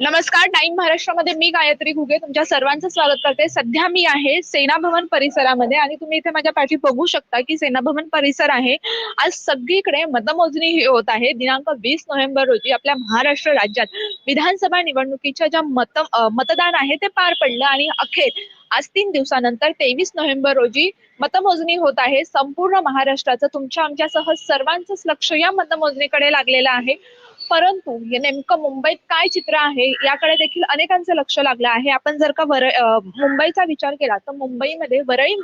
नमस्कार टाइम महाराष्ट्रामध्ये मी गायत्री घुगे. तुमच्या सर्वांचं स्वागत करते. सध्या मी आहे सेना भवन परिसरामध्ये आणि तुम्ही इथे माझ्या पाठी बघू शकता की सेना भवन परिसर आहे. आज सगळीकडे मतमोजणी ही होत आहे. दिनांक वीस नोव्हेंबर रोजी आपल्या महाराष्ट्र राज्यात विधानसभा निवडणुकीच्या ज्या मत मतदान आहे ते पार पडलं आणि अखेर आज तीन दिवसानंतर तेवीस नोव्हेंबर रोजी मतमोजणी होत आहे. संपूर्ण महाराष्ट्राचं तुमच्या आमच्यासह सर्वांचंच लक्ष या मतमोजणीकडे लागलेलं आहे. परंतु हे नेमकं मुंबईत काय चित्र आहे याकडे देखील अनेकांचं लक्ष लागलं आहे. आपण जर का वर मुंबईचा विचार केला तर मुंबईमध्ये वरळी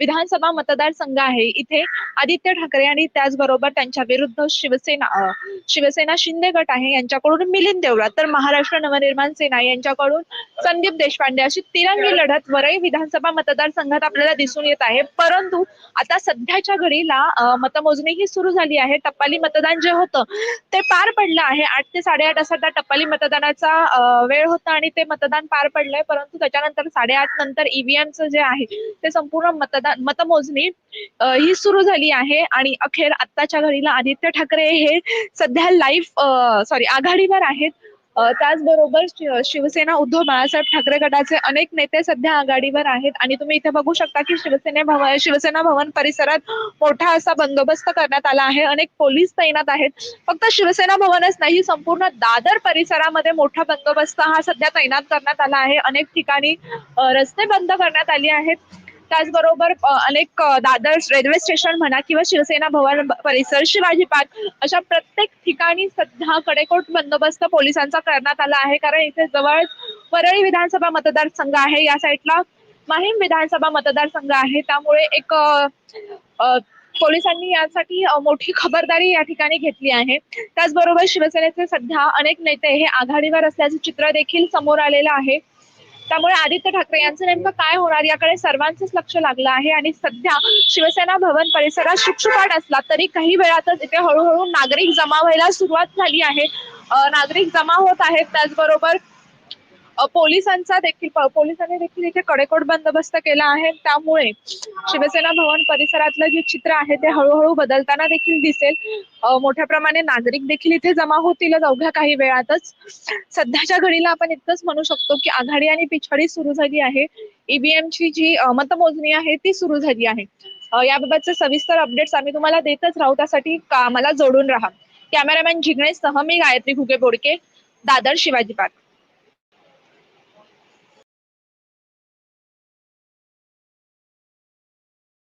विधानसभा मतदारसंघ आहे. इथे आदित्य ठाकरे आणि त्याचबरोबर त्यांच्या विरुद्ध शिवसेना शिवसेना शिंदे गट आहे. यांच्याकडून मिलिंद देवरा तर महाराष्ट्र नवनिर्माण सेना यांच्याकडून संदीप देशपांडे अशी तिरंगी लढत वरळी विधानसभा मतदारसंघात आपल्याला दिसून येत आहे. परंतु आता सध्याच्या घडीला मतमोजणी ही सुरू झाली आहे. टप्पाली मतदान जे होतं ते पार पडलं आहे. आठ ते साडेआठ असा त्या टप्पाली मतदानाचा वेळ होता आणि ते मतदान पार पडलंय. परंतु त्याच्यानंतर साडेआठ नंतर ईव्हीएमचं जे आहे ते संपूर्ण मतदान मतमोजणी ही सुरू झाली आहे आणि अखेर आत्ताच्या घडीला आदित्य ठाकरे हे सध्या लाईव्ह सॉरी आघाडीवर आहेत. त्याचबरोबर शिवसेना उद्धव बाळासाहेब ठाकरे गटाचे अनेक नेते सध्या आघाडीवर आहेत. आणि तुम्ही इथे बघू शकता की शिवसेने भवन शिवसेना भवन परिसरात मोठा असा बंदोबस्त करण्यात आला आहे. अनेक पोलीस तैनात आहेत. फक्त शिवसेना भवनच नाही संपूर्ण दादर परिसरामध्ये मोठा बंदोबस्त हा सध्या तैनात करण्यात आला आहे. अनेक ठिकाणी रस्ते बंद करण्यात आले आहेत. त्याचबरोबर अनेक दादर रेल्वे स्टेशन म्हणा किंवा शिवसेना भवन परिसर शिवाजी पार्क अशा प्रत्येक ठिकाणी सध्या कडेकोट बंदोबस्त पोलिसांचा करण्यात आला आहे. कारण इथे जवळ परळी विधानसभा मतदारसंघ आहे. या साईडला माहीम विधानसभा मतदारसंघ आहे. त्यामुळे एक पोलिसांनी यासाठी मोठी खबरदारी या ठिकाणी घेतली आहे. त्याचबरोबर शिवसेनेचे सध्या अनेक नेते हे आघाडीवर असल्याचे चित्र देखील समोर आलेलं आहे. त्यामुळे आदित्य ठाकरे यांचं नेमकं काय होणार? याकडे सर्वांचंच लक्ष लागलं आहे आणि सध्या शिवसेना भवन परिसरात शुकशुकाट असला तरी काही वेळातच इथे हळूहळू नागरिक जमा व्हायला सुरुवात झाली आहे. नागरिक जमा होत आहेत. त्याचबरोबर पोलिसांचा देखील पोलिसांनी देखील इथे कडेकोट बंदोबस्त केला आहे. त्यामुळे शिवसेना भवन परिसरातलं जे चित्र आहे ते हळूहळू बदलताना देखील दिसेल. मोठ्या प्रमाणे नागरिक देखील इथे जमा होतील अवघ्या काही वेळातच. सध्याच्या घडीला आपण इतकंच म्हणू शकतो की आघाडी आणि पिछाडी सुरू झाली आहे. ईव्हीएम ची जी मतमोजणी आहे ती सुरू झाली आहे. याबाबतचे सविस्तर अपडेट्स आम्ही तुम्हाला देतच राहू. त्यासाठी कामाला जोडून राहा. कॅमेरामॅन जिग्नेश सह मी गायत्री घुगे बोडके दादर शिवाजी पार्क.